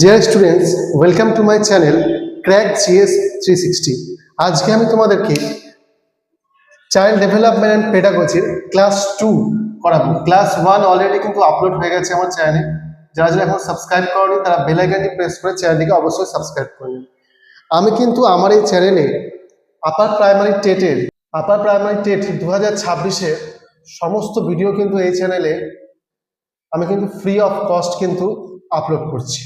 Dear students welcome to my channel crack GS three sixty আজকে আমি তোমাদেরকে child development and পেডাগজির class two করাবো। ক্লাস ওয়ান অলরেডি কিন্তু আপলোড হয়ে গেছে আমার চ্যানেলে যারা যারা এখন সাবস্ক্রাইব করেনি, তারা বেল আইকনটি প্রেস করে চ্যানেলটিকে অবশ্যই সাবস্ক্রাইব করে নিন আমি কিন্তু আমার এই চ্যানেলে আপার প্রাইমারি টেটের আপার প্রাইমারি টেট দু হাজার ছাব্বিশে সমস্ত ভিডিও কিন্তু এই চ্যানেলে আমি কিন্তু ফ্রি অফ কস্ট কিন্তু আপলোড করছি।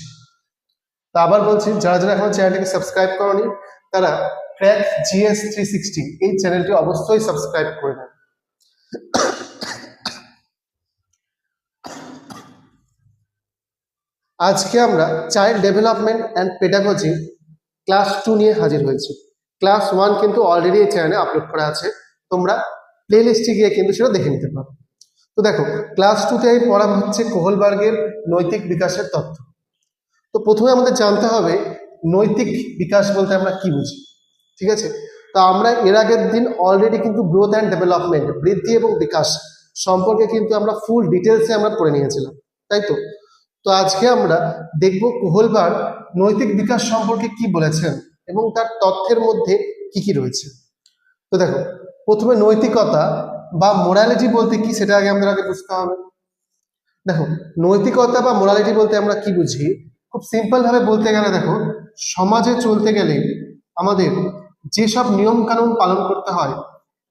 তা আবার বলছি, যারা যারা এখন চ্যানেলটিকে সাবস্ক্রাইব করনি, তারা ক্র্যাক জিএস থ্রি সিক্সটি এই চ্যানেলটি অবশ্যই সাবস্ক্রাইব করে নেন। আজকে আমরা child development and pedagogy class two নিয়ে হাজির হয়েছি। ক্লাস ওয়ান কিন্তু অলরেডি এই চ্যানেলে আপলোড করা আছে। তোমরা প্লে লিস্টে গিয়ে কিন্তু সেটা দেখে নিতে পারো। তো দেখো ক্লাস টুতে আমি পড়া হচ্ছে কোহলবার্গের নৈতিক বিকাশের তথ্য তো প্রথমে আমাদের জানতে হবে নৈতিক বিকাশ বলতে আমরা কি বুঝি, ঠিক আছে? তো আমরা এর আগের দিন অলরেডি কিন্তু গ্রোথ অ্যান্ড ডেভেলপমেন্ট বৃদ্ধি এবং বিকাশ সম্পর্কে কিন্তু আমরা ফুল ডিটেলসে আমরা পড়ে নিয়েছিলাম, তাই তো? তো আজকে আমরা দেখব কোহলবার নৈতিক বিকাশ সম্পর্কে কি বলেছেন এবং তার তথ্যের মধ্যে কি কি রয়েছে। তো দেখো প্রথমে নৈতিকতা বা মোরালিটি বলতে কি সেটা আগে আমাদের আগে বুঝতে হবে। দেখো, নৈতিকতা বা মোরালিটি বলতে আমরা কি বুঝি? খুব সিম্পল ভাবে বলতে গেলে দেখো, সমাজে চলতে গেলে আমাদের যেসব নিয়ম কানুন পালন করতে হয়,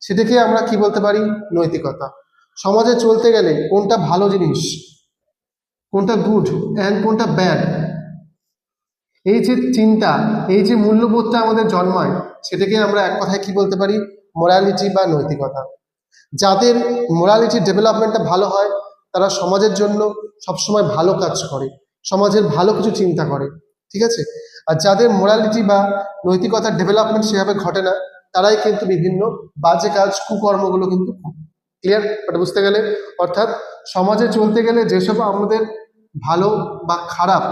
সেটাকে আমরা কি বলতে পারি? নৈতিকতা। সমাজে চলতে গেলে কোনটা ভালো জিনিস, কোনটা গুড অ্যান্ড কোনটা ব্যাড এই যে চিন্তা, এই যে মূল্যবোধটা আমাদের জন্মায়, সেটাকে আমরা এক কথায় কি বলতে পারি? মোরালিটি বা নৈতিকতা। যাদের মোরালিটি ডেভেলপমেন্টটা ভালো হয়, তারা সমাজের জন্য সবসময় ভালো কাজ করে, সমাজের ভালো কিছু চিন্তা করে, ঠিক আছে? আর যাদের মোরালিটি বা নৈতিকতার ডেভেলপমেন্ট সেভাবে ঘটে না, তারাই কিন্তু বিভিন্ন বাজে কাজ, কুকর্মগুলো কিন্তু ক্লিয়ার এটা বুঝতে গেলে? অর্থাৎ সমাজে চলতে গেলে যেসব আমাদের ভালো বা খারাপ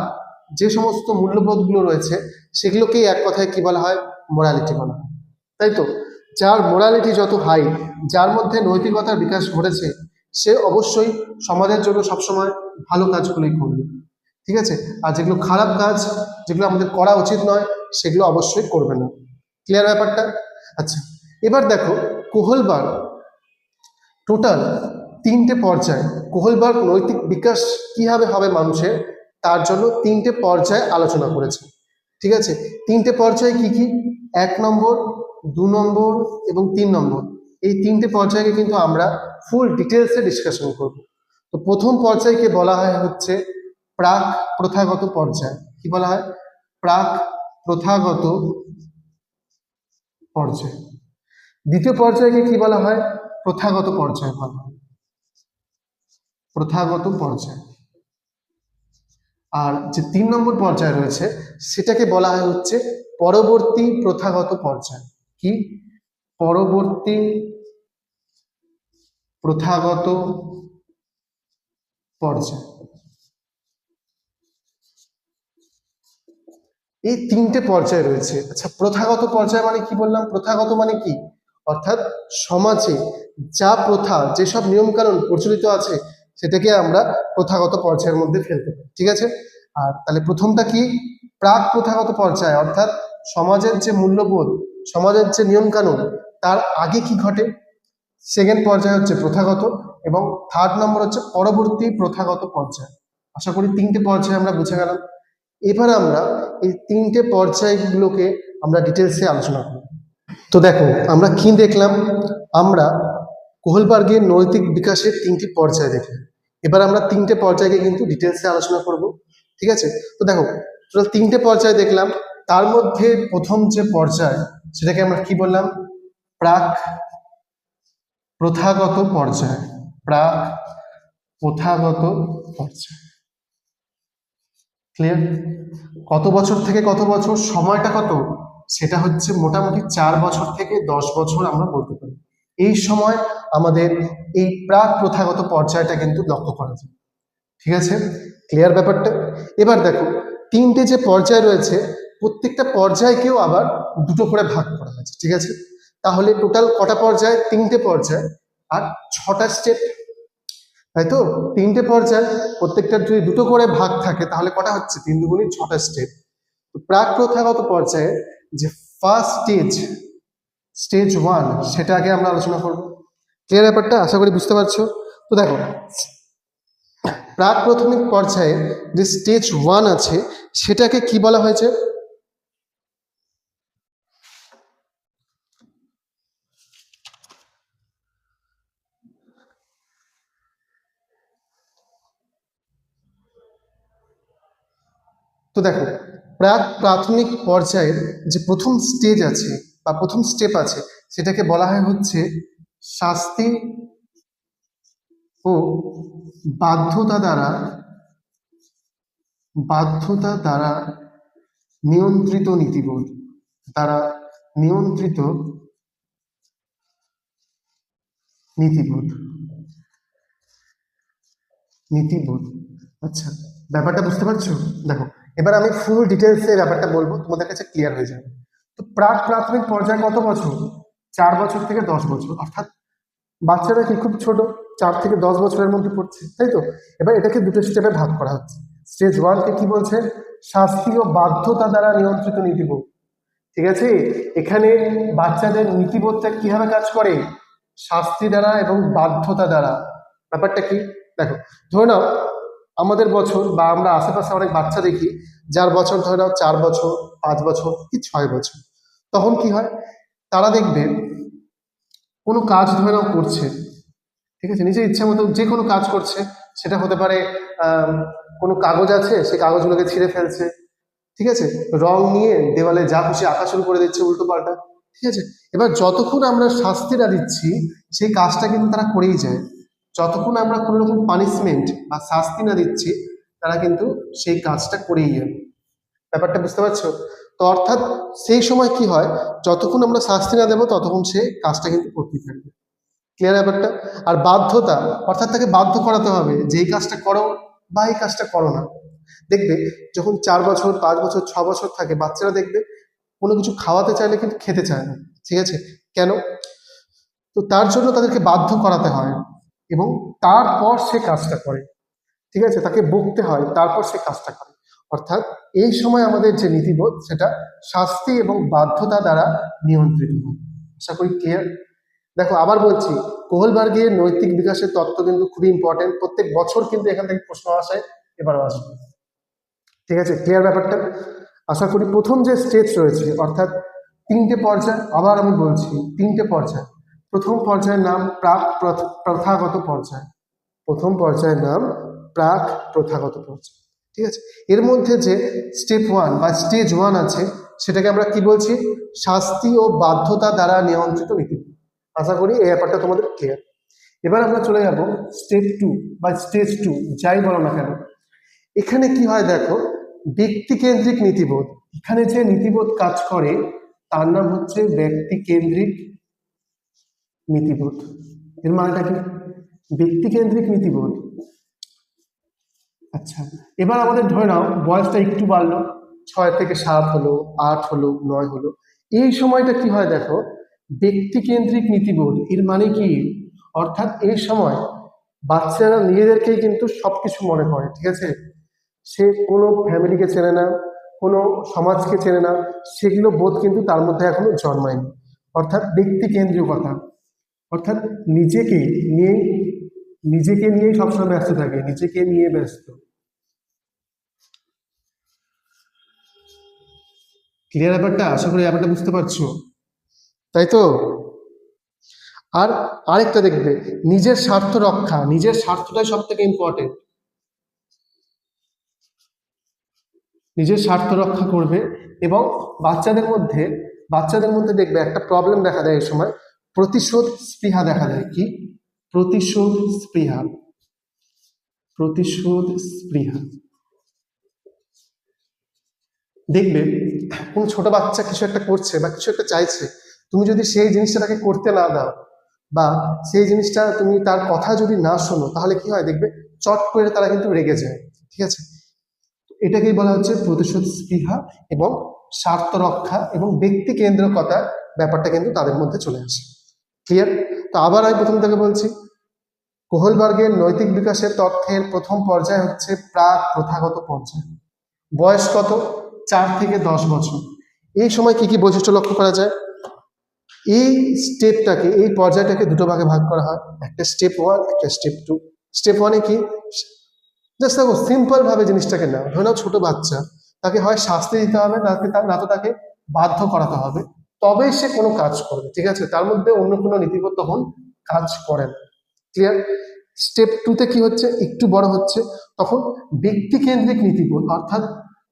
যে সমস্ত মূল্যবোধগুলো রয়েছে, সেগুলোকেই এক কথায় কি বলা হয়? মোরালিটি বলা হয়। তাই তো? যার মোরালিটি যত হাই যার মধ্যে নৈতিকতার বিকাশ ঘটেছে, সে অবশ্যই সমাজের জন্য সবসময় ভালো কাজগুলোই করবে। ঠিক আছে? আর যেগুলো খারাপ কাজ, যেগুলো আমাদের করা উচিত নয়, সেগুলো অবশ্যই করবে না। ক্লিয়ার ব্যাপারটা? আচ্ছা এবার দেখো, কোহলবার টোটাল তিনটে পর্যায়, কোহলবার নৈতিক বিকাশ কীভাবে হবে মানুষের, তার জন্য তিনটে পর্যায়ে আলোচনা করেছে। ঠিক আছে? তিনটে পর্যায়ে কি কি? এক নম্বর দু নম্বর এবং তিন নম্বর। এই তিনটে পর্যায়কে কিন্তু আমরা ফুল ডিটেলসে ডিসকাশন করব। তো প্রথম পর্যায়কে বলা হয় হচ্ছে প্রাক প্রথাগত পর্যায়। কি বলা হয়? প্রাক প্রথাগত পর্যায়। দ্বিতীয় পর্যায়কে কি বলা হয়? প্রথাগত পর্যায় বলা হয়। প্রথাগত পর্যায়। আর যে তিন নম্বর পর্যায় রয়েছে, সেটাকে বলা হয় হচ্ছে পরবর্তী প্রথাগত পর্যায়। কি? পরবর্তী প্রথাগত পর্যায়। এই তিনটে পর্যায় রয়েছে। আচ্ছা প্রথাগত পর্যায় মানে কি বললাম? প্রথাগত মানে কি? অর্থাৎ সমাজে যা প্রথা, যেসব নিয়মকানুন প্রচলিত আছে, সেটাকে আমরা প্রথাগত পর্যায়ের মধ্যে ফেলতে পারি। ঠিক আছে? আর তাহলে প্রথমটা কি? প্রাক প্রথাগত পর্যায়, অর্থাৎ সমাজের যে মূল্যবোধ সমাজের যে নিয়মকানুন, তার আগে কি ঘটে? সেকেন্ড পর্যায় হচ্ছে প্রথাগত এবং থার্ড নম্বর হচ্ছে পরবর্তী প্রথাগত পর্যায়। আশা করি তিনটে পর্যায়ে আমরা বুঝে গেলাম। এবার আমরা এই তিনটে পর্যায়গুলোকে আমরা ডিটেলসে আলোচনা করব। তো দেখো, আমরা কি দেখলাম? আমরা কোহলবার্গের নৈতিক বিকাশের তিনটি পর্যায় দেখলাম। এবার আমরা তিনটে পর্যায়কে কিন্তু ডিটেলসে আলোচনা করব। ঠিক আছে? তো দেখো তিনটে পর্যায় দেখলাম। তার মধ্যে প্রথম যে পর্যায়, সেটাকে আমরা কি বললাম? প্রাক প্রথাগত পর্যায়। প্রাক প্রথাগত পর্যায়। ক্লিয়ার কত বছর থেকে কত বছর, সময়টা কত? সেটা হচ্ছে মোটামুটি চার বছর থেকে দশ বছর আমরা বলতে পারি। এই সময় আমাদের এই প্রাক প্রথাগত পর্যায়টা কিন্তু লক্ষ্য করা যায়। ঠিক আছে? ক্লিয়ার ব্যাপারটা? এবার দেখো, তিনটে যে পর্যায় রয়েছে প্রত্যেকটা পর্যায়কেও আবার দুটো করে ভাগ করা হয়েছে, ঠিক আছে? তাহলে টোটাল কটা পর্যায়? তিনটে পর্যায় আর ছটা স্টেপ তাই তো? তিনটে পর্যায়, প্রত্যেকটা যদি দুটো করে ভাগ থাকে, তাহলে কটা হচ্ছে? তিন দুগুণি ছটা স্টেপ তো প্রাক প্রথাগত পর্যায়ে যে ফার্স্ট স্টেজ স্টেজ ওয়ান সেটা আগে আমরা আলোচনা করব। ক্লিয়ার ব্যাপারটা? আশা করি বুঝতে পারছ? তো দেখো প্রাক প্রাথমিক পর্যায়ে যে স্টেজ ওয়ান আছে, সেটাকে কি বলা হয়েছে? তো দেখো প্রাথমিক পর্যায়ের যে প্রথম স্টেজ আছে বা প্রথম স্টেপ আছে, সেটাকে বলা হয় হচ্ছে শাস্তি ও বাধ্যতা দ্বারা বাধ্যতা দ্বারা নিয়ন্ত্রিত নীতিবোধ, দ্বারা নিয়ন্ত্রিত নীতিবোধ। নীতিবোধ। আচ্ছা ব্যাপারটা বুঝতে পারছ? দেখো এবার আমি ফুল ডিটেলসে ব্যাপারটা বলব, তোমাদের কাছে ক্লিয়ার হয়ে যাবে। তো প্রাক প্রাথমিক পর্যায়ে কত বছর? চার বছর থেকে দশ বছর। অর্থাৎ বাচ্চারা কি খুব ছোট? চার থেকে দশ বছরের মধ্যে পড়ছে, তাই তো? এবার এটাকে দুটো স্টেপে ভাগ করা হচ্ছে। স্টেজ ওয়ানকে কি বলছে? শাস্তি ও বাধ্যতা দ্বারা নিয়ন্ত্রিত নীতিবোধ। ঠিক আছে? এখানে বাচ্চাদের নীতিবোধটা কীভাবে কাজ করে? শাস্তি দ্বারা এবং বাধ্যতা দ্বারা। ব্যাপারটা কি? দেখো, ধরে নাও আমাদের বছর বা আমরা আশেপাশে অনেক বাচ্চা দেখি, যার বছর ধরে নাও চার বছর, পাঁচ বছর কি ছয় বছর। তখন কি হয়? তারা দেখবে কোনো কাজ ধরে নাও করছে, ঠিক আছে? নিজের ইচ্ছা মতো যে কোনো কাজ করছে, সেটা হতে পারে কোনো কাগজ আছে, সে কাগজগুলোকে ছিঁড়ে ফেলছে, ঠিক আছে? রং নিয়ে দেওয়ালে যা খুশি আঁকা শুরু করে দিচ্ছে উল্টো পাল্টা, ঠিক আছে? এবার যতক্ষণ আমরা শাস্তিটা দিচ্ছি, সেই কাজটা কিন্তু তারা করেই যায়। যতক্ষণ আমরা কোনো রকম পানিশমেন্ট বা শাস্তি না দিচ্ছি, তারা কিন্তু সেই কাজটা করেই যায় ব্যাপারটা বুঝতে পারছ? তো অর্থাৎ সেই সময় কি হয়? যতক্ষণ আমরা শাস্তি না দেবো, ততক্ষণ সে কাজটা কিন্তু করতেই থাকবে। ক্লিয়ার ব্যাপারটা? আর বাধ্যতা, অর্থাৎ তাকে বাধ্য করাতে হবে যে এই কাজটা করো বা এই কাজটা করো না। দেখবে, যখন চার বছর, পাঁচ বছর, ছ বছর থাকে, বাচ্চারা দেখবে কোনো কিছু খাওয়াতে চাইলে কিন্তু খেতে চায় না। ঠিক আছে? কেন? তো তার জন্য তাদেরকে বাধ্য করাতে হয়। এবং তারপর সে কাজটা করে। ঠিক আছে? তাকে বকতে হয়, তারপর সে কাজটা করে। অর্থাৎ এই সময় আমাদের যে নীতিবোধ, সেটা শাস্তি এবং বাধ্যতা দ্বারা নিয়ন্ত্রিত হয়। আশা করি ক্লিয়ার দেখো, আবার বলছি কোহলবার্গের নৈতিক বিকাশের তত্ত্ব কিন্তু খুবই ইম্পর্টেন্ট প্রত্যেক বছর কিন্তু এখান থেকে প্রশ্ন আসে, এবারও আসবে। ঠিক আছে? ক্লিয়ার ব্যাপারটা? আশা করি প্রথম যে স্টেজ রয়েছে, অর্থাৎ তিনটে পর্যায়, আবার আমি বলছি, তিনটে পর্যায়। প্রথম পর্যায়ের নাম প্রাক প্রথ- প্রথাগত পর্যায়। প্রথম পর্যায়ের নাম প্রাক প্রথাগত পর্যায়। ঠিক আছে? এর মধ্যে যে স্টেপ ওয়ান বা স্টেজ ওয়ান আছে, সেটাকে আমরা কি বলছি? শাস্তি ও বাধ্যতা দ্বারা নিয়ন্ত্রিত নীতি। আশা করি এই ব্যাপারটা তোমাদের ক্লিয়ার এবার আমরা চলে যাব স্টেপ টু বা স্টেজ টু যাই বলো না কেন। এখানে কি হয় দেখো, ব্যক্তিকেন্দ্রিক নীতিবোধ। এখানে যে নীতিবোধ কাজ করে, তার নাম হচ্ছে ব্যক্তিকেন্দ্রিক নীতিবোধ। এর মানেটা কি? ব্যক্তিকেন্দ্রিক নীতিবোধ। আচ্ছা এবার আমাদের ধরে নাও, বয়সটা একটু বাড়লো, ছয় থেকে সাত হলো, আট হলো, নয় হলো। এই সময়টা কি হয় দেখো? ব্যক্তিকেন্দ্রিক নীতিবোধ, এর মানে কি? অর্থাৎ এই সময় বাচ্চারা নিজেদেরকেই কিন্তু সবকিছু মনে করে, ঠিক আছে? সে কোনো ফ্যামিলিকে চেনে না, কোনো সমাজকে চেনে না, সেগুলো বোধ কিন্তু তার মধ্যে এখনও জন্মায়নি। অর্থাৎ ব্যক্তিকেন্দ্রীয় কথা। অর্থাৎ নিজেকে নিয়ে, নিজেকে নিয়েই সবসময় ব্যস্ত থাকে, নিজেকে নিয়ে ব্যস্ত। ক্লিয়ার ব্যাপারটা? আশা করি ব্যাপারটা বুঝতে পারছ। তাই তো? আর আরেকটা দেখবে, নিজের স্বার্থ রক্ষা, নিজের স্বার্থটাই সব থেকে ইম্পর্টেন্ট নিজের স্বার্থ রক্ষা করবে এবং বাচ্চাদের মধ্যে বাচ্চাদের মধ্যে দেখবে একটা প্রবলেম দেখা দেয় এই সময়। প্রতিশোধ স্পৃহা দেখা দেয় কি? প্রতিশোধ স্পৃহা। প্রতিশোধ স্পৃহা। দেখবে কোন ছোট বাচ্চা কিছু একটা করছে বা কিছু একটা চাইছে, তুমি যদি সেই জিনিসটা তাকে করতে না দাও বা সেই জিনিসটা তুমি তার কথা যদি না শোনো, তাহলে কি হয়? দেখবে চট করে তারা কিন্তু রেগে যায়, ঠিক আছে? এটাকেই বলা হচ্ছে প্রতিশোধ স্পৃহা এবং স্বার্থ রক্ষা এবং ব্যক্তি কেন্দ্রকতা ব্যাপারটা কিন্তু তাদের মধ্যে চলে আসে। ক্লিয়ার তো আবার আমি প্রথম থেকে বলছি, কোহলবার্গের নৈতিক বিকাশের তথ্যের প্রথম পর্যায় হচ্ছে প্রাক প্রথাগত পর্যায়। বয়স কত? চার থেকে দশ বছর। এই সময় কি কি বৈশিষ্ট্য লক্ষ্য করা যায়? এই স্টেপটাকে, এই পর্যায়টাকে দুটো ভাগে ভাগ করা হয়। একটা স্টেপ ওয়ান একটা স্টেপ টু স্টেপ ওয়ানে কি? জাস্ট দেখো সিম্পল ভাবে জিনিসটাকে নাও। ধরে নাও ছোট বাচ্চা। তাকে হয় শাস্তি দিতে হবে না তো তাকে বাধ্য করাতে হবে। তবেই সে কোনো কাজ করবে, ঠিক আছে? তার মধ্যে অন্য কোনো নীতিগত তখন কাজ করে না ক্লিয়ার স্টেপ টুতে কি হচ্ছে? একটু বড় হচ্ছে। তখন ব্যক্তিকেন্দ্রিক নীতিবোধ, অর্থাৎ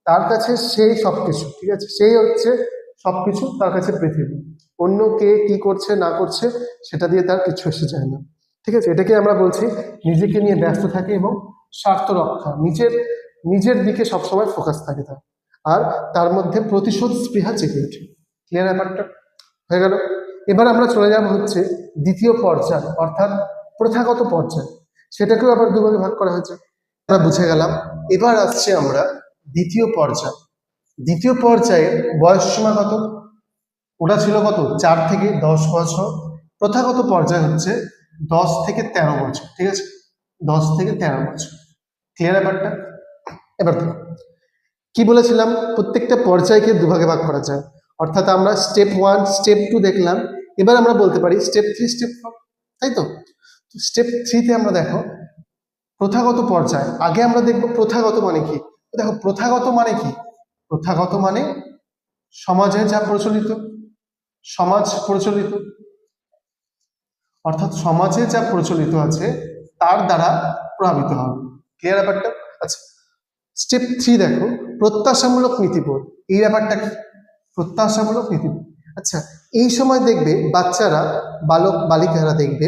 তার কাছে সেই সবকিছু, ঠিক আছে? সেই হচ্ছে সবকিছু তার কাছে পৃথিবী। অন্য কে কি করছে, না করছে, সেটা দিয়ে তার কিছু এসে যায় না। ঠিক আছে? এটাকে আমরা বলছি নিজেকে নিয়ে ব্যস্ত থাকে এবং স্বার্থ রক্ষা। নিজের নিজের দিকে সবসময় ফোকাস থাকে তার। আর তার মধ্যে প্রতিশোধ স্পৃহা জেগে ওঠে। ক্লিয়ার ব্যাপারটা? হয়ে গেল। এবার আমরা চলে যাব হচ্ছে দ্বিতীয় পর্যায়, অর্থাৎ প্রথাগত পর্যায়। সেটাকেও আবার দুভাগে ভাগ করা হয়েছে। আমরা বুঝে গেলাম, এবার আসছে আমরা দ্বিতীয় পর্যায়। দ্বিতীয় পর্যায়ে বয়স সীমা কত? ওটা ছিল কত? চার থেকে দশ বছর। প্রথাগত পর্যায় হচ্ছে দশ থেকে তেরো বছর, ঠিক আছে? দশ থেকে তেরো বছর। ক্লিয়ার ব্যাপারটা? এবার কি বলেছিলাম? প্রত্যেকটা পর্যায়কে দুভাগে ভাগ করা যায়। অর্থাৎ আমরা স্টেপ ওয়ান স্টেপ টু দেখলাম। এবার আমরা বলতে পারি স্টেপ থ্রি স্টেপ ফোর তাই তো? স্টেপ থ্রিতে আমরা দেখো, প্রথাগত পর্যায়। আগে আমরা দেখব প্রথাগত মানে কি? দেখো, প্রথাগত মানে কি? প্রথাগত মানে সমাজে যা প্রচলিত, সমাজ প্রচলিত। অর্থাৎ সমাজে যা প্রচলিত আছে, তার দ্বারা প্রভাবিত হবে। ক্লিয়ার ব্যাপারটা? আচ্ছা স্টেপ থ্রি দেখো, প্রত্যাশামূলক নীতিবোধ। এই ব্যাপারটা কি? প্রত্যাশামূলক নীতিবোধ আচ্ছা এই সময় দেখবে বাচ্চারা, বালক, বালিকারা দেখবে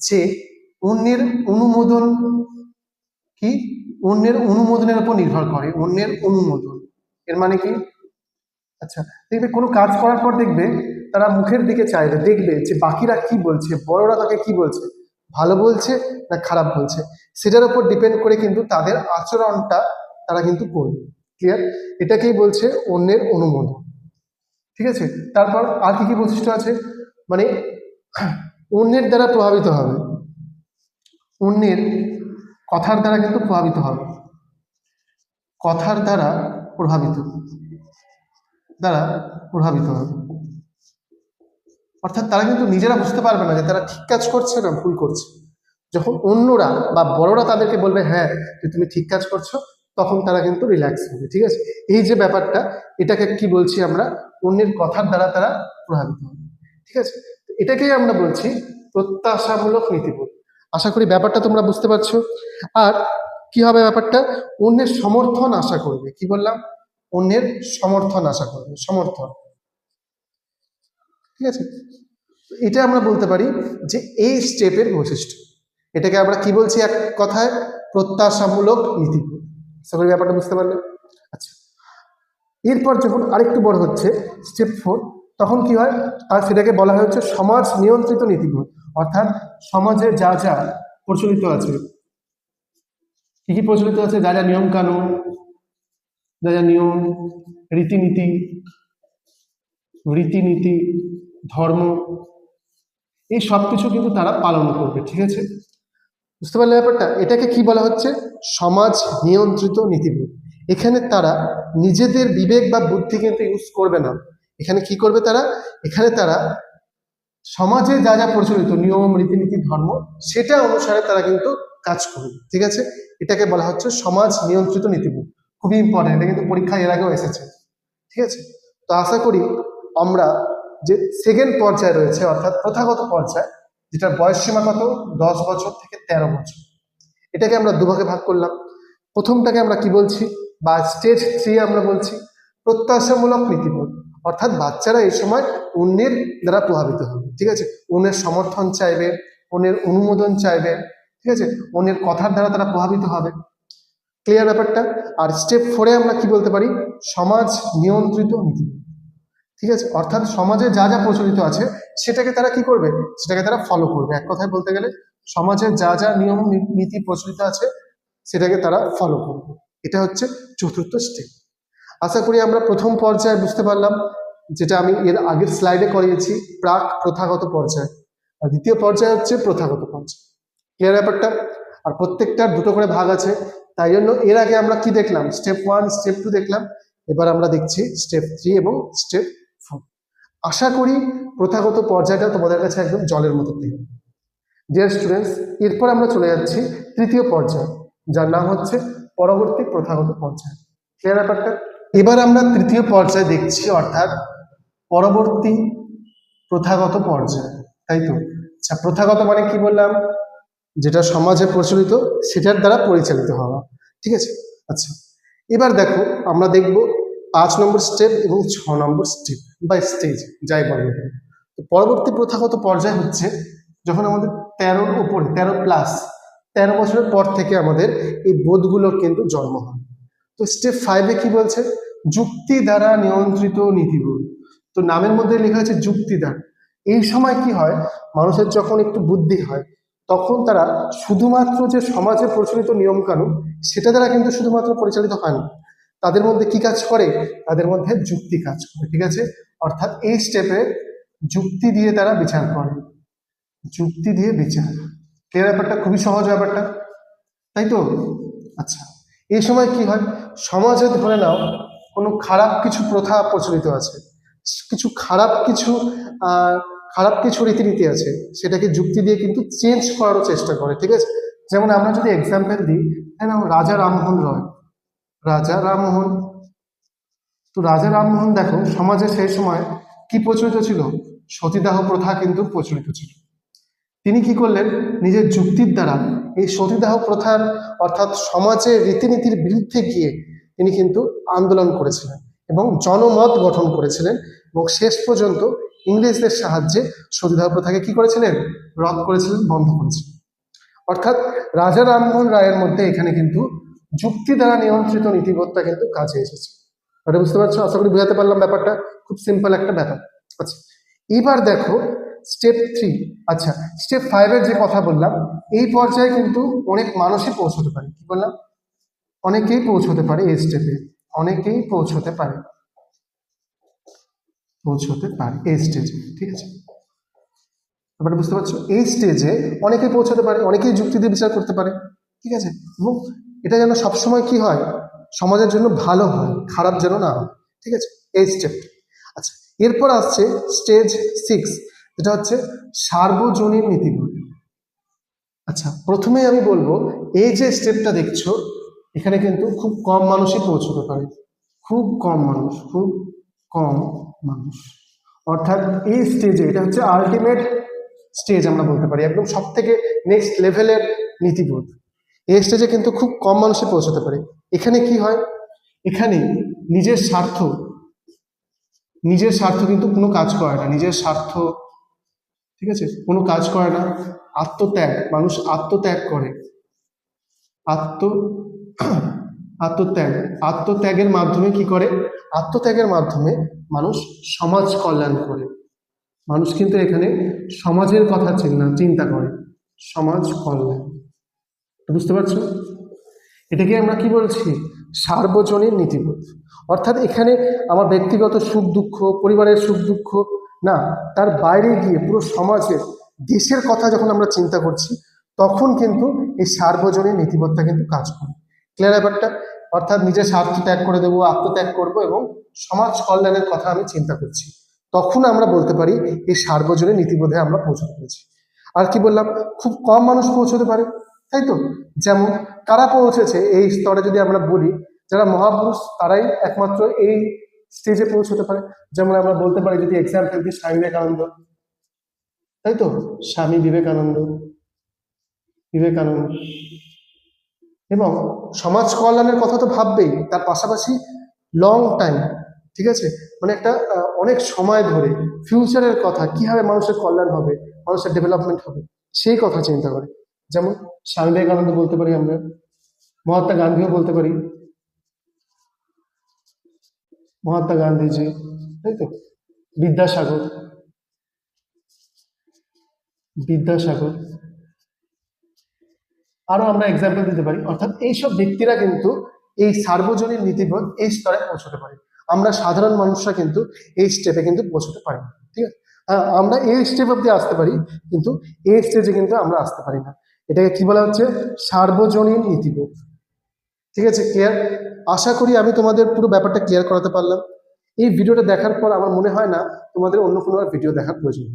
যে অন্যের অনুমোদন কি? অন্যের অনুমোদনের উপর নির্ভর করে, অন্যের অনুমোদন। এর মানে কি? আচ্ছা দেখবে কোনো কাজ করার পর দেখবে তারা মুখের দিকে চাইবে, দেখবে যে বাকিরা কি বলছে, বড়রা তাকে কি বলছে? ভালো বলছে না খারাপ বলছে? সেটার উপর ডিপেন্ড করে কিন্তু তাদের আচরণটা তারা কিন্তু করবে। ক্লিয়ার এটাকেই বলছে অন্যের অনুমোদন। ঠিক আছে? তারপর আর কি কি বৈশিষ্ট্য আছে? মানে অন্যের দ্বারা প্রভাবিত হবে। অন্যের কথার দ্বারা কিন্তু প্রভাবিত হবে। কথার দ্বারা প্রভাবিত। দ্বারা প্রভাবিত হবে। অর্থাৎ তারা কিন্তু নিজেরা বুঝতে পারবে না যে তারা ঠিক কাজ করছে না ভুল করছে। যখন অন্যরা বা বড়রা তাদেরকে বলবে হ্যাঁ যে তুমি ঠিক কাজ করছ, তখন তারা কিন্তু রিল্যাক্স হবে। ঠিক আছে? এই যে ব্যাপারটা, এটাকে কি বলছি আমরা? অন্যের কথার দ্বারা তারা প্রভাবিত হবে। ঠিক আছে? এটাকেই আমরা বলছি প্রত্যাশামূলক নীতিবোধ। আশা করি ব্যাপারটা তোমরা বুঝতে পারছ। আর কি হবে ব্যাপারটা? অন্যের সমর্থন আশা করবে। কি বললাম? অন্যের সমর্থন আশা করবে। সমর্থন। ঠিক আছে? এটা আমরা বলতে পারি যে এই স্টেপের বৈশিষ্ট্য। এটাকে আমরা কি বলছি এক কথায়? প্রত্যাশামূলক নীতিবোধ। আশা করি ব্যাপারটা বুঝতে পারলে। এরপর যখন আরেকটু বড় হচ্ছে স্টেপ ফোর তখন কি হয়? আর সেটাকে বলা হচ্ছে সমাজ নিয়ন্ত্রিত নীতিবোধ। অর্থাৎ সমাজে যা যা প্রচলিত আছে, কি কি প্রচলিত আছে? যা যা নিয়ম কানুন, যা যা নিয়ম, রীতিনীতি রীতিনীতি, ধর্ম, এই সব কিছু কিন্তু তারা পালন করবে, ঠিক আছে? বুঝতে পারলে ব্যাপারটা? এটাকে কি বলা হচ্ছে? সমাজ নিয়ন্ত্রিত নীতিবোধ। এখানে তারা নিজেদের বিবেক বা বুদ্ধি কিন্তু ইউজ করবে না। এখানে কি করবে তারা? এখানে তারা সমাজে যা যা প্রচলিত নিয়ম, রীতিনীতি, ধর্ম, সেটা অনুসারে তারা কিন্তু কাজ করবে। ঠিক আছে? এটাকে বলা হচ্ছে সমাজ নিয়ন্ত্রিত নীতিবোধ। খুবই ইম্পর্টেন্ট এটা কিন্তু পরীক্ষা এর আগেও এসেছে। ঠিক আছে? তো আশা করি আমরা যে সেকেন্ড পর্যায়ে রয়েছে, অর্থাৎ প্রথাগত পর্যায়, যেটার বয়স সীমা কত? দশ বছর থেকে তেরো বছর। এটাকে আমরা দুভাগে ভাগ করলাম। প্রথমটাকে আমরা কি বলছি? বা স্টেজ থ্রি আমরা বলছি, প্রত্যাশামূলক নীতিবোধ। অর্থাৎ বাচ্চারা এই সময় অন্যের দ্বারা প্রভাবিত হবে, ঠিক আছে? অন্যের সমর্থন চাইবে, অন্যের অনুমোদন চাইবে, ঠিক আছে? অন্যের কথার দ্বারা তারা প্রভাবিত হবে। ক্লিয়ার ব্যাপারটা? আর স্টেপ ফোরে আমরা কি বলতে পারি? সমাজ নিয়ন্ত্রিত নীতি। ঠিক আছে? অর্থাৎ সমাজে যা যা প্রচলিত আছে, সেটাকে তারা কি করবে? সেটাকে তারা ফলো করবে। এক কথায় বলতে গেলে, সমাজে যা যা নিয়ম নীতি প্রচলিত আছে, সেটাকে তারা ফলো করবে। এটা হচ্ছে চতুর্থ স্টেপ আশা করি আমরা প্রথম পর্যায়ে বুঝতে পারলাম যেটা আমি এর আগের স্লাইডে করিয়েছি, প্রাক প্রথাগত পর্যায়। আর দ্বিতীয় পর্যায় হচ্ছে প্রথাগত পর্যায়। ক্লিয়ার ব্যাপারটা? আর প্রত্যেকটার দুটো করে ভাগ আছে, তাই জন্য এর আগে আমরা কি দেখলাম? স্টেপ ওয়ান স্টেপ টু দেখলাম। এবার আমরা দেখছি স্টেপ থ্রি এবং স্টেপ ফোর আশা করি প্রথাগত পর্যায়টা তোমাদের কাছে একদম জলের মতো প্রিয় ডিয়ার স্টুডেন্টস এরপর আমরা চলে যাচ্ছি তৃতীয় পর্যায়, যার নাম হচ্ছে পরবর্তী প্রথাগত পর্যায় ক্লিয়ার ব্যাপারটা? এবার আমরা তৃতীয় পর্যায়ে দেখছি, অর্থাৎ পরবর্তী প্রথাগত পর্যায়, তাই তো? আচ্ছা প্রথাগত মানে কি বললাম? যেটা সমাজে প্রচলিত, সেটার দ্বারা পরিচালিত হওয়া, ঠিক আছে? আচ্ছা এবার দেখো, আমরা দেখব পাঁচ নম্বর স্টেপ এবং ছ নম্বর স্টেপ বা স্টেজ যাই বলব তো পরবর্তী প্রথাগত পর্যায় হচ্ছে, যখন আমাদের তেরোর উপরে, তেরো প্লাস তেরো বছরের পর থেকে আমাদের এই বোধগুলোর কিন্তু জন্ম হয়। তো স্টেপ ফাইভে কি বলছে? যুক্তি দ্বারা নিয়ন্ত্রিত নীতিবোধ। তো নামের মধ্যে লেখা আছে যুক্তি দ্বারা। এই সময় কি হয়? মানুষের যখন একটু বুদ্ধি হয়, তখন তারা শুধুমাত্র যে সমাজে প্রচলিত নিয়মকানুন, সেটা দ্বারা কিন্তু শুধুমাত্র পরিচালিত হয় না। তাদের মধ্যে কি কাজ করে? তাদের মধ্যে যুক্তি কাজ করে, ঠিক আছে? অর্থাৎ এই স্টেপে যুক্তি দিয়ে তারা বিচার করে। যুক্তি দিয়ে বিচার। ক্লিয়ার ব্যাপারটা খুবই সহজ ব্যাপারটা, তাই তো? আচ্ছা এই সময় কি হয়? সমাজে ধরে নাও কোনো খারাপ কিছু প্রথা প্রচলিত আছে, কিছু খারাপ কিছু খারাপ কিছু রীতিনীতি আছে, সেটাকে যুক্তি দিয়ে কিন্তু চেঞ্জ করারও চেষ্টা করে, ঠিক আছে? যেমন আমরা যদি এক্সাম্পল দিই হ্যাঁ না রাজা রামমোহন রয়, রাজা রামমোহন, তো রাজা রামমোহন দেখো, সমাজে সেই সময় কি প্রচলিত ছিল? সতীদাহ প্রথা কিন্তু প্রচলিত ছিল। তিনি কি করলেন? নিজের যুক্তির দ্বারা এই সতীদাহ প্রথার অর্থাৎ সমাজের রীতিনীতির বিরুদ্ধে গিয়ে তিনি কিন্তু আন্দোলন করেছিলেন এবং জনমত গঠন করেছিলেন এবং শেষ পর্যন্ত ইংরেজদের সাহায্যে সতীদাহ প্রথাকে কি করেছিলেন? রদ করেছিলেন, বন্ধ করেছিলেন। অর্থাৎ রাজা রামমোহন রায়ের মধ্যে এখানে কিন্তু যুক্তি দ্বারা নিয়ন্ত্রিত নীতিবোধটা কিন্তু কাজে এসেছে। এটা বুঝতে পারছ? আশা করি বুঝাতে পারলাম ব্যাপারটা। খুব সিম্পল একটা ব্যাপার। আচ্ছা এবার দেখো স্টেপ থ্রি আচ্ছা স্টেপ ফাইভের যে কথা বললাম, এই পর্যায়ে কিন্তু অনেক মানুষই পৌঁছতে পারে। কি বললাম? অনেকেই পৌঁছতে পারে এই স্টেপে অনেকেই পৌঁছতে পারে। পৌঁছতে পারে এই স্টেজে ঠিক আছে? ব্যাপারটা বুঝতে পারছ? এই স্টেজে অনেকেই পৌঁছতে পারে, অনেকেই যুক্তি দিয়ে বিচার করতে পারে। ঠিক আছে? এবং এটা যেন সবসময় কি হয়? সমাজের জন্য ভালো হয়, খারাপ যেন না হয়। ঠিক আছে? এই স্টেপ আচ্ছা এরপর আসছে স্টেজ সিক্স যেটা হচ্ছে সার্বজনীন নীতিবোধ আচ্ছা প্রথমেই আমি বলব, এই যে স্টেপটা দেখছ, এখানে কিন্তু খুব কম মানুষই পৌঁছতে পারে। খুব কম মানুষ, খুব কম মানুষ। অর্থাৎ এই স্টেজে এটা হচ্ছে আলটিমেট স্টেজ আমরা বলতে পারি, একদম সব থেকে নেক্সট লেভেলের নীতিবোধ। এই স্টেজে কিন্তু খুব কম মানুষই পৌঁছতে পারে। এখানে কি হয়? এখানে নিজের স্বার্থ নিজের স্বার্থ কিন্তু কোনো কাজ করে না। নিজের স্বার্থ ঠিক আছে? কোনো কাজ করে না। আত্মত্যাগ। মানুষ আত্মত্যাগ করে। আত্ম আত্মত্যাগ। আত্মত্যাগের মাধ্যমে কি করে? আত্মত্যাগের মাধ্যমে মানুষ সমাজ কল্যাণ করে। মানুষ কিন্তু এখানে সমাজের কথা চিন্তা চিন্তা করে। সমাজ কল্যাণ। বুঝতে পারছ? এটাকে আমরা কি বলছি? সার্বজনীন নীতিবোধ। অর্থাৎ এখানে আমার ব্যক্তিগত সুখ দুঃখ, পরিবারের সুখ দুঃখ, না, তার বাইরে গিয়ে পুরো সমাজের, দেশের কথা যখন আমরা চিন্তা করছি, তখন কিন্তু এই সার্বজনীন নীতিবোধটা কিন্তু কাজ করে। ক্লিয়ার ব্যাপারটা? অর্থাৎ নিজের স্বার্থ ত্যাগ করে দেবো, আত্মত্যাগ করব এবং সমাজ কল্যাণের কথা আমি চিন্তা করছি। তখন আমরা বলতে পারি, এই সার্বজনীন নীতিবোধে আমরা পৌঁছতে পেরেছি। আর কি বললাম? খুব কম মানুষ পৌঁছতে পারে। তাই তো? যেমন কারা পৌঁছেছে এই স্তরে যদি আমরা বলি, যারা মহাপুরুষ তারাই একমাত্র এই স্টেজে পৌঁছতে পারে। যেমন আমরা বলতে পারি যদি এক্সাম্পল দিই, স্বামী বিবেকানন্দ। তাই তো? স্বামী বিবেকানন্দ। বিবেকানন্দ। এবং সমাজ কল্যাণের কথা তো ভাববেই, তার পাশাপাশি লং টাইম ঠিক আছে? মানে একটা অনেক সময় ধরে ফিউচারের কথা, কীভাবে মানুষের কল্যাণ হবে, মানুষের ডেভেলপমেন্ট হবে, সেই কথা চিন্তা করে। যেমন স্বামী বিবেকানন্দ বলতে পারি আমরা, মহাত্মা গান্ধীও বলতে পারি। মহাত্মা গান্ধীজি, তাই তো? বিদ্যাসাগর। বিদ্যাসাগর। আরও আমরা এক্সাম্পল দিতে পারি। অর্থাৎ এইসব ব্যক্তিরা কিন্তু এই সার্বজনীন নীতিবোধ এই স্তরে পৌঁছতে পারে। আমরা সাধারণ মানুষরা কিন্তু এই স্টেপে কিন্তু পৌঁছতে পারি না, ঠিক আছে? আমরা এই স্টেপ অব্দি আসতে পারি, কিন্তু এই স্টেজে কিন্তু আমরা আসতে পারি না। এটাকে কি বলা হচ্ছে? সার্বজনীন নীতিবোধ ঠিক আছে ক্লিয়ার আশা করি আমি তোমাদের পুরো ব্যাপারটা ক্লিয়ার করাতে পারলাম। এই ভিডিওটা দেখার পর আমার মনে হয় না তোমাদের অন্য কোনো আর ভিডিও দেখার প্রয়োজন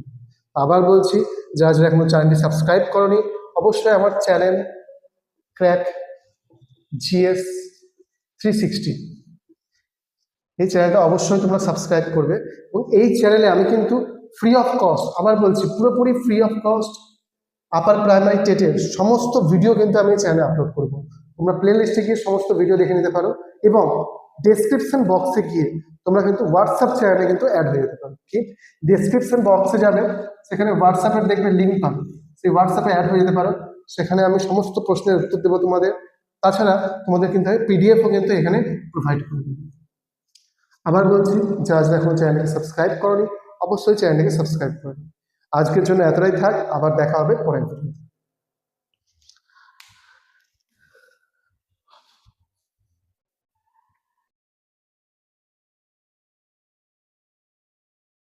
আবার বলছি, যারা যারা এখনও চ্যানেলটি সাবস্ক্রাইব করনি, অবশ্যই আমার channel crack GS three sixty এই চ্যানেলটা অবশ্যই তোমরা সাবস্ক্রাইব করবে। এবং এই চ্যানেলে আমি কিন্তু ফ্রি অফ কস্ট আবার বলছি, পুরোপুরি free of cost upper primary টেটের সমস্ত ভিডিও কিন্তু আমি চ্যানেলে আপলোড করব। তোমরা প্লে লিস্টে গিয়ে সমস্ত ভিডিও দেখে নিতে পারো এবং ডেসক্রিপশন বক্সে গিয়ে তোমরা কিন্তু হোয়াটসঅ্যাপ চ্যানেলে কিন্তু অ্যাড হয়ে যেতে পারো। ঠিক ডেসক্রিপশন বক্সে যাবে, সেখানে হোয়াটসঅ্যাপের দেখবে লিঙ্ক পাবে। সেই হোয়াটসঅ্যাপে অ্যাড হয়ে যেতে পারো। সেখানে আমি সমস্ত প্রশ্নের উত্তর দেবো তোমাদের। তাছাড়া তোমাদের কিন্তু আমি পিডিএফও কিন্তু এখানে প্রোভাইড করে দেবো। আবার বলছি, যারা যারা এখনও চ্যানেলকে সাবস্ক্রাইব করনি, অবশ্যই চ্যানেলকে সাবস্ক্রাইব করবে আজকের জন্য এতটাই থাক আবার দেখা হবে পরের